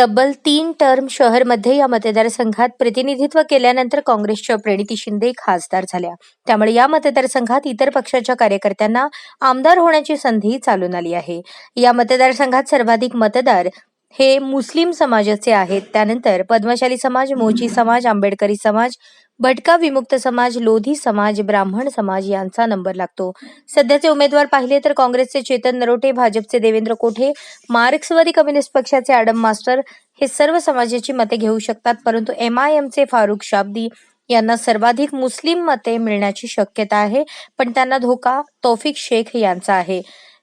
तब्बल तीन टर्म शहरमध्ये या मतदारसंघात प्रतिनिधित्व केल्यानंतर काँग्रेसच्या प्रणिती शिंदे खासदार झाल्या. त्यामुळे या मतदारसंघात इतर पक्षाच्या कार्यकर्त्यांना आमदार होण्याची संधी चालून आली आहे. या मतदारसंघात सर्वाधिक मतदार हे मुस्लिम समाजाचे आहेत. त्यानंतर पद्मशाली समाज मोची समाज आंबेडकरी समाज भटका विमुक्त समाज लोधी समाज ब्राह्मण समाज यांचा नंबर लागतो. सध्याचे उमेदवार पाहिले तर काँग्रेसचे चेतन नरोटे भाजपचे देवेंद्र कोठे मार्क्सवादी कम्युनिस्ट पक्षाचे आडम मास्टर हे सर्व समाजाची मते घेऊ शकतात परंतु एम आय एमचे फारुख शाब्दी यांना सर्वाधिक मुस्लिम मते मिळण्याची शक्यता आहे पण त्यांना धोका तौफिक शेख यांचा आहे.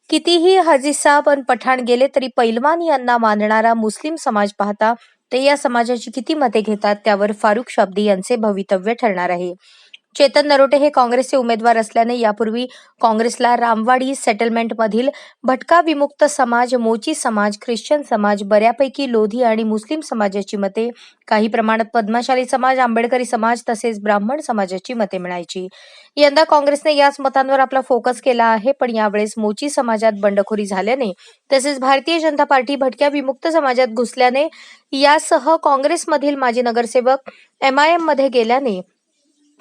कितीही हजीसा पण पठाण गेले तरी पैलवान यांना मानणारा मुस्लिम समाज पाहता ते या समाजाची किती मते घेतात त्यावर फारुख शाब्दी यांचे भवितव्य ठरणार आहे. चेतन नरोटे हे काँग्रेसचे उमेदवार असल्याने यापूर्वी काँग्रेसला रामवाडी सेटलमेंटमधील भटका विमुक्त समाज मोची समाज ख्रिश्चन समाज बऱ्यापैकी लोधी आणि मुस्लिम समाजाची मते काही प्रमाणात पद्मशाली समाज आंबेडकरी समाज तसेच ब्राह्मण समाजाची मते मिळायची. यंदा काँग्रेसने याच मतांवर आपला फोकस केला आहे पण यावेळेस मोची समाजात बंडखोरी झाल्याने तसेच भारतीय जनता पार्टी भटक्या विमुक्त समाजात घुसल्याने यासह काँग्रेसमधील माजी नगरसेवक एम आय एममध्ये गेल्याने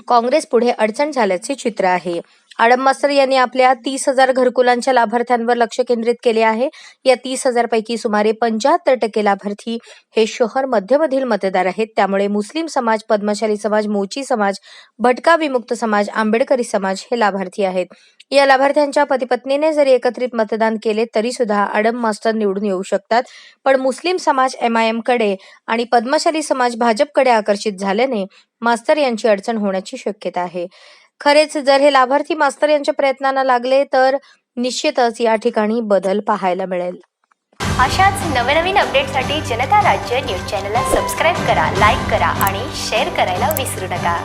काँग्रेस पुढे अडचण झाल्याचे चित्र आहे. आडम मास्तर यांनी आपल्या तीस हजार घरकुलांच्या लाभार्थ्यांवर लक्ष केंद्रित केले आहे. या तीस हजार पैकी सुमारे पंच्याहत्तर टक्के लाभार्थी हे शहर मध्यमधील मतदार आहेत. त्यामुळे मुस्लिम समाज पद्मशाली समाज मोची समाज भटका विमुक्त समाज आंबेडकरी समाज हे लाभार्थी आहेत. या लाभार्थ्यांच्या पतीपत्नीने जरी एकत्रित मतदान केले तरी सुद्धा आडम मास्टर निवडून येऊ शकतात. पण मुस्लिम समाज एम आयकडे आणि पद्मशाली समाज भाजपकडे आकर्षित झाल्याने मास्तर यांची अडचण होण्याची शक्यता आहे. खरेच जर हे लाभार्थी मास्तर यांच्या प्रयत्नांना लागले तर निश्चितच या ठिकाणी बदल पाहायला मिळेल. अशाच नवनवीन अपडेटसाठी जनता राज्य न्यूज चॅनलला सबस्क्राईब करा लाईक करा आणि शेअर करायला विसरू नका.